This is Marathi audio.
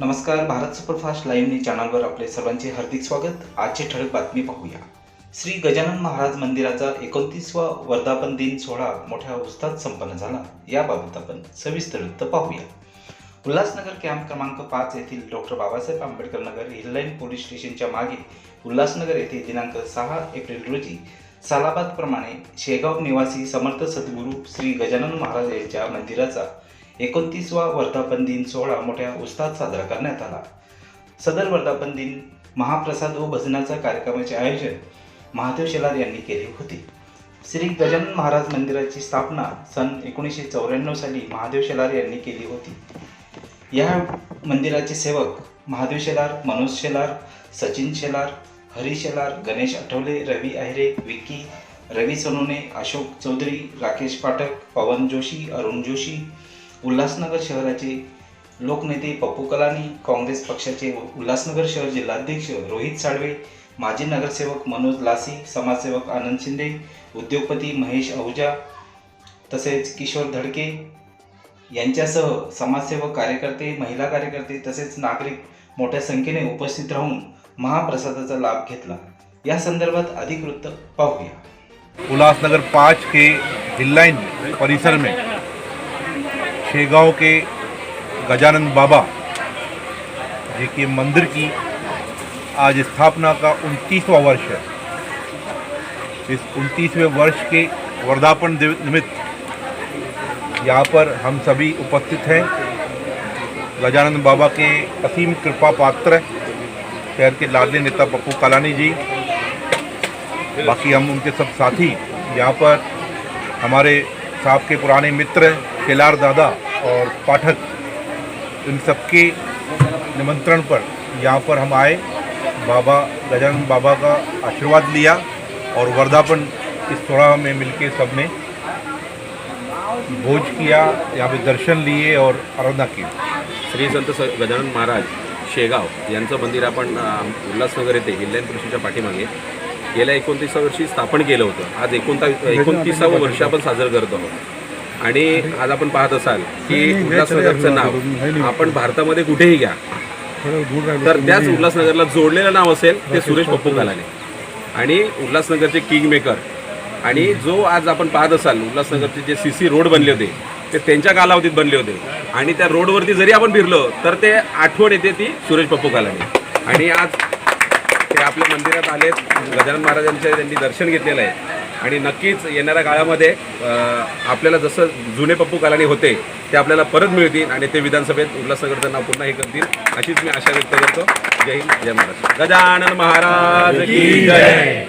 नमस्कार भारत सुपरफास्ट लाईव्ह चॅनलवर आपले सर्वांचे हार्दिक स्वागत. आजची ठळक बातमी पाहूया. श्री गजानन महाराज मंदिराचा एकोणतीसवा वर्धापन दिन सोहळा मोठ्या उत्साहात संपन्न झाला. याबाबत आपण सविस्तर वृत्त पाहूया. उल्हासनगर कॅम्प क्रमांक पाच येथील doctor Babasaheb Ambedkar Nagar Hill Line police स्टेशनच्या मागे उल्हासनगर येथे दिनांक सहा एप्रिल रोजी सालाबादप्रमाणे शेगाव निवासी समर्थ सद्गुरू श्री गजानन महाराज यांच्या मंदिराचा एकोणतीसवा वर्धापन दिन सोहळा मोठ्या उत्साहात साजरा करण्यात आला. सदर वर्धापन दिन महाप्रसाद व भजनाचा कार्यक्रमाचे आयोजन महादेव शेलार यांनी केले होते. श्री गजानन महाराज मंदिराची स्थापना सन एकोणीसशे चौऱ्याण्णव साली महादेव शेलार यांनी केली होती. या मंदिराचे सेवक महादेव शेलार मनोज शेलार सचिन शेलार हरी शेलार गणेश आठवले रवी अहिरे विक्की रवी सोनोने अशोक चौधरी राकेश पाठक पवन जोशी अरुण जोशी उल्हासनगर शहराचे लोकनेते पप्पू कलानी काँग्रेस पक्षाचे उल्हासनगर शहर जिल्हाध्यक्ष रोहित साळवे माजी नगरसेवक मनोज लासी समाजसेवक आनंद शिंदे उद्योगपती महेश आहुजा तसेच किशोर धडके यांच्यासह समाजसेवक कार्यकर्ते महिला कार्यकर्ते तसेच नागरिक मोठ्या संख्येने उपस्थित राहून महाप्रसादाचा लाभ घेतला. या संदर्भात अधिक वृत्त पाहूया. उल्हासनगर पाँच के हिल्लाइन परिसर में शेगांव के गजानंद बाबा जी के मंदिर की आज स्थापना का उनतीसवां वर्ष है। इस उनतीसवें वर्ष के वर्धापन निमित्त यहाँ पर हम सभी उपस्थित हैं। गजानंद बाबा के असीम कृपा पात्र शहर के लाडले नेता पप्पू कालानी जी, बाकी हम उनके सब साथी यहाँ पर हमारे साहब के पुराने मित्र केलार दादा और पाठक इन सबके निमंत्रण पर यहाँ पर हम आए बाबा गजानन बाबा का आशीर्वाद लिया और वर्धापन इस थोड़ा में मिलके सब ने भोज किया यहाँ पे दर्शन लिए और आराधना की। श्री संत गजानन महाराज शेगाव यांचं मंदिर आपण उल्हासनगर येथे हिल्लाईन कृषीच्या पाठीमागे. गेल्या एकोणतीसा वर्षी स्थापन केलं होतं. आज एकोणता एकोणतीसावं वर्ष आपण साजरं करत आहोत. आणि आज आपण पाहत असाल की उल्हासनगरचं नाव आपण भारतामध्ये कुठेही घ्या. तर त्याच उल्हासनगरला जोडलेलं नाव असेल ते सुरेश पप्पू कालाने आणि उल्हासनगरचे किंग मेकर आणि जो आज आपण पाहत असाल उल्हासनगरचे जे सी सी रोड बनले होते ते त्यांच्या कालावधीत बनले होते. आणि त्या रोडवरती जरी आपण फिरलो तर ते आठवण येते ती सुरेश पप्पू कालाने आणि आज ते आपल्या मंदिरात आलेत. गजानन महाराजांचे त्यांनी दर्शन घेतलेलं आहे. आणि नक्कीच येणाऱ्या काळामध्ये आपल्याला जसं जुने पप्पू कालानी होते ते आपल्याला परत मिळतील आणि ते विधानसभेत उल्हासनगरचं नाव पुन्हा हे करतील अशीच मी आशा व्यक्त करतो. जय हिंद जय महाराष्ट्र. गजानन महाराज की जय.